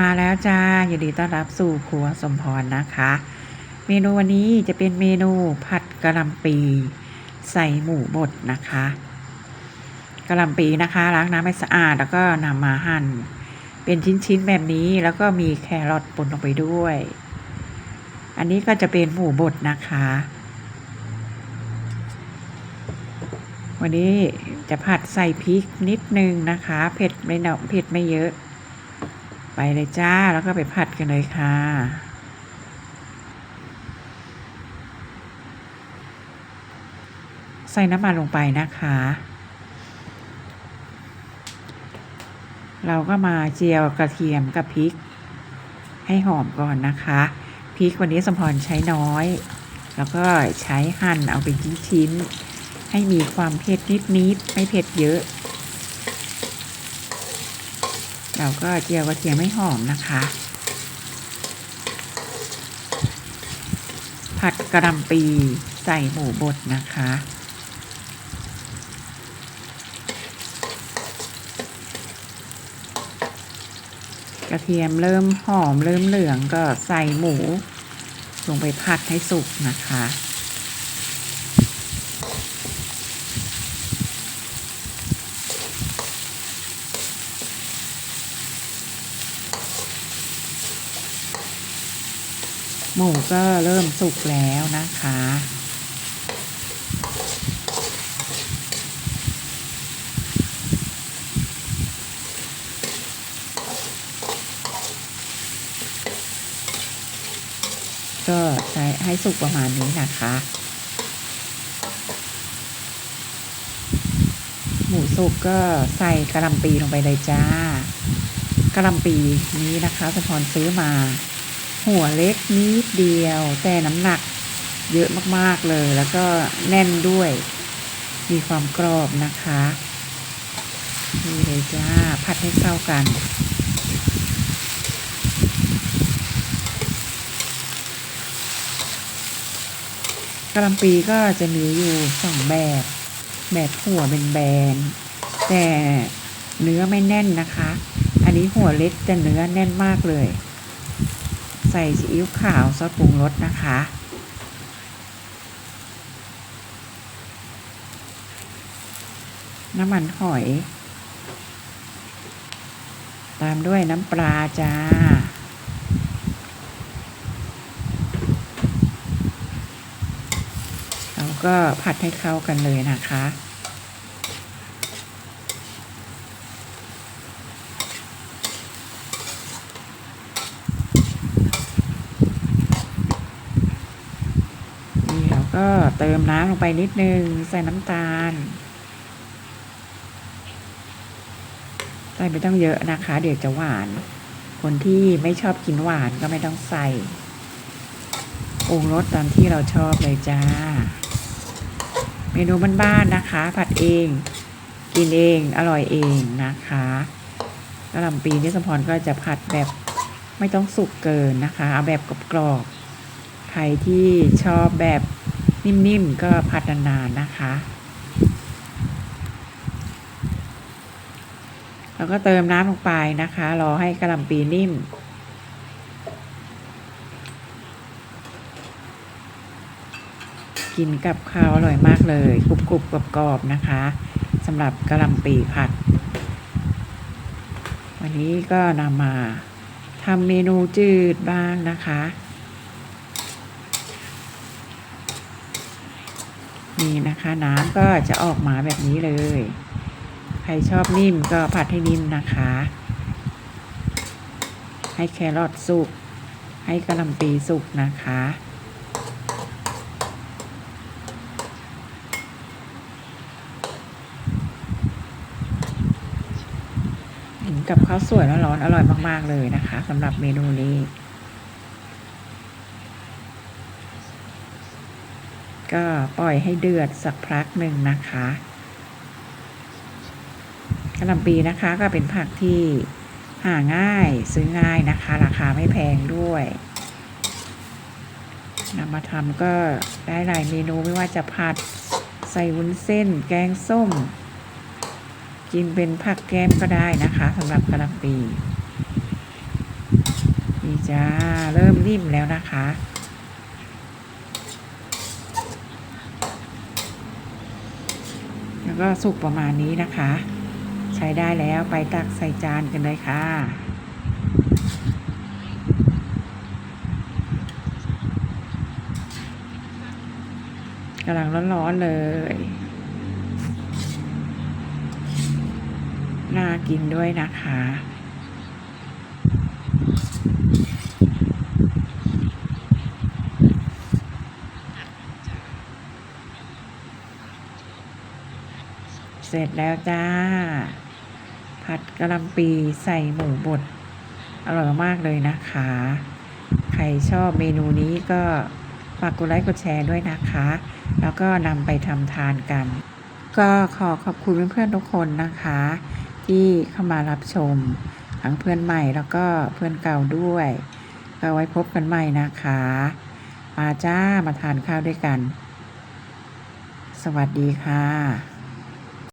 มาแล้วจ้ายินดีต้อนรับสู่ครัวสมพรนะคะ เมนูวันนี้จะเป็นเมนูผัดกะหล่ำปี ใส่หมูบดนะคะกะหล่ำปีนะคะล้างน้ำให้สะอาดแล้วก็นำมาหั่น เป็นชิ้นๆแบบนี้แล้วก็มีแครอทปนลงไปด้วย อันนี้ก็จะเป็นหมูบดนะคะ วันนี้จะผัดใส่พริกนิดนึงนะคะ เผ็ดไม่เนาเผ็ดไม่เยอะ ไปเลยจ้า แล้วก็ไปผัดกันเลยค่ะใส่น้ำมันลงไปนะคะ เราก็มาเจียวกระเทียมกับพริก ให้หอมก่อนนะคะ พริกวันนี้สมพรใช้น้อย แล้วก็ใช้หั่นเอาเป็นชิ้นๆให้มีความเผ็ดนิดๆไม่เผ็ดเยอะ เราก็เจียวกระเทียมให้หอมนะคะ ผัดกระหลำปีใส่หมูบดนะคะ กระเทียมเริ่มหอมเริ่มเหลืองก็ใส่หมู ลงไปผัดให้สุกนะคะ หมูก็เริ่มสุกแล้วนะคะ ก็ใช้ให้สุกประมาณนี้นะคะ หมูสุกก็ใส่กระลำปีลงไปเลยจ้ากระลำปีนี้นะคะสะพรซื้อมา หัวเล็กนิดเดียว แต่น้ำหนักเยอะมากๆเลย แล้วก็แน่นด้วย มีความกรอบนะคะนี่เลยจ้า ผัดให้เข้ากัน กระลำปีก็จะมีอยู่สองแบบ แบบหัวเป็นแบนๆแต่เนื้อไม่แน่นนะคะ อันนี้หัวเล็กแต่เนื้อแน่นมากเลย ใส่ซีอิ๊วขาวซอสปรุงรสนะคะ น้ำมันหอย ตามด้วยน้ำปลาจ้าแล้วก็ผัดให้เข้ากันเลยนะคะ นี่เรา ก็เติมน้ำลงไปนิดนึง ใส่น้ำตาล ใส่ไม่ต้องเยอะนะคะ เดี๋ยวจะหวาน คนที่ไม่ชอบกินหวานก็ไม่ต้องใส่ปรุงรสตามที่เราชอบเลยจ้า เมนูบ้านๆนะคะ ผัดเอง กินเองอร่อยเองนะคะกะหล่ำปีนี่สมพรก็จะผัดแบบไม่ต้องสุกเกินนะคะ เอาแบบกรอบๆใครที่ชอบแบบ นิ่มๆก็ผัดนานๆนะคะ แล้วก็เติมน้ำลงไปนะคะ รอให้กระหล่ำปีนิ่ม กินกับข้าวอร่อยมากเลยกรุบกรุบกรอบกรอบๆนะคะสำหรับกระหล่ำปีผัด วันนี้ก็นำมาทำเมนูจืดบ้างนะคะ นี่นะคะน้ำก็จะออกมาแบบนี้เลย ใครชอบนิ่มก็ผัดให้นิ่มนะคะ ให้แครอทสุก ให้กระหล่ำปีสุกนะคะกับข้าวสวยร้อนๆอร่อยมาก ๆ เลยนะคะสำหรับเมนูนี้ ก็ปล่อยให้เดือดสักพักหนึ่งนะคะกระหล่ำปีนะคะก็เป็นผักที่หาง่ายซื้อง่ายนะคะ ราคาไม่แพงด้วยนำมาทำก็ได้หลายเมนูไม่ว่าจะผัดใส่วุ้นเส้น แกงส้ม กินเป็นผักแก้มก็ได้นะคะสำหรับกระหล่ำปีพี่จ้าเริ่มนิ่มแล้วนะคะ แล้วก็สุกประมาณนี้นะคะ ใช้ได้แล้วไปตักใส่จานกันเลยค่ะกำลังร้อนๆเลย น่ากินด้วยนะคะ เสร็จแล้วจ้า ผัดกะหล่ำปีใส่หมูบด อร่อยมากเลยนะคะ ใครชอบเมนูนี้ก็ฝากกดไลค์กดแชร์ด้วยนะคะ แล้วก็นำไปทำทานกัน ก็ขอขอบคุณเพื่อนๆทุกคนนะคะ ที่เข้ามารับชม ทั้งเพื่อนใหม่แล้วก็เพื่อนเก่าด้วยก็ไว้พบกันใหม่นะคะ มาจ้ามาทานข้าวด้วยกัน สวัสดีค่ะ